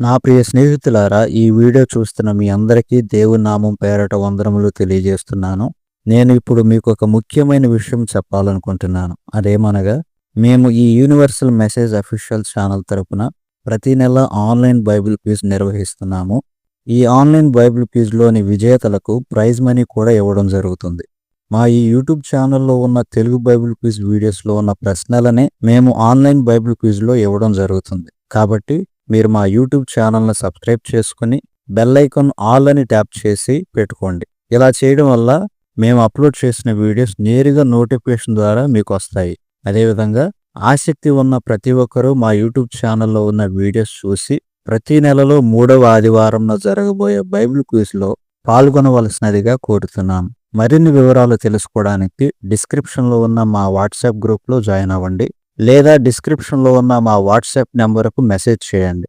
నా ప్రియ స్నేహితులారా ఈ వీడియో చూస్తున్న మీ అందరికీ దేవుని నామం పేరట వందనములు తెలియజేస్తున్నాను. నేను ఇప్పుడు మీకు ఒక ముఖ్యమైన విషయం చెప్పాలనుకుంటున్నాను. అదేమనగా మేము ఈ యూనివర్సల్ మెసేజ్ అఫీషియల్ ఛానల్ తరపున ప్రతి నెల ఆన్లైన్ బైబిల్ క్విజ్ నిర్వహిస్తున్నాము. ఈ ఆన్లైన్ బైబిల్ క్విజ్లోని విజేతలకు ప్రైజ్ మనీ కూడా ఇవ్వడం జరుగుతుంది. మా ఈ యూట్యూబ్ ఛానల్లో ఉన్న తెలుగు బైబిల్ క్విజ్ వీడియోస్లో ఉన్న ప్రశ్నలనే మేము ఆన్లైన్ బైబిల్ క్విజ్లో ఇవ్వడం జరుగుతుంది. కాబట్టి మీరు మా యూట్యూబ్ ఛానల్ని సబ్స్క్రైబ్ చేసుకుని బెల్ ఐకాన్ ఆల్ అని ట్యాప్ చేసి పెట్టుకోండి. ఇలా చేయడం వల్ల మేము అప్లోడ్ చేసిన వీడియోస్ నేరుగా నోటిఫికేషన్ ద్వారా మీకు వస్తాయి. అదేవిధంగా ఆసక్తి ఉన్న ప్రతి ఒక్కరూ మా యూట్యూబ్ ఛానల్లో ఉన్న వీడియోస్ చూసి ప్రతి నెలలో మూడవ ఆదివారంలో జరగబోయే బైబిల్ క్విజ్లో పాల్గొనవలసినదిగా కోరుతున్నాం. మరిన్ని వివరాలు తెలుసుకోవడానికి డిస్క్రిప్షన్లో ఉన్న మా వాట్సాప్ గ్రూప్లో జాయిన్ అవ్వండి. లేదా డిస్క్రిప్షన్లో ఉన్న మా వాట్సాప్ నెంబర్కు మెసేజ్ చేయండి.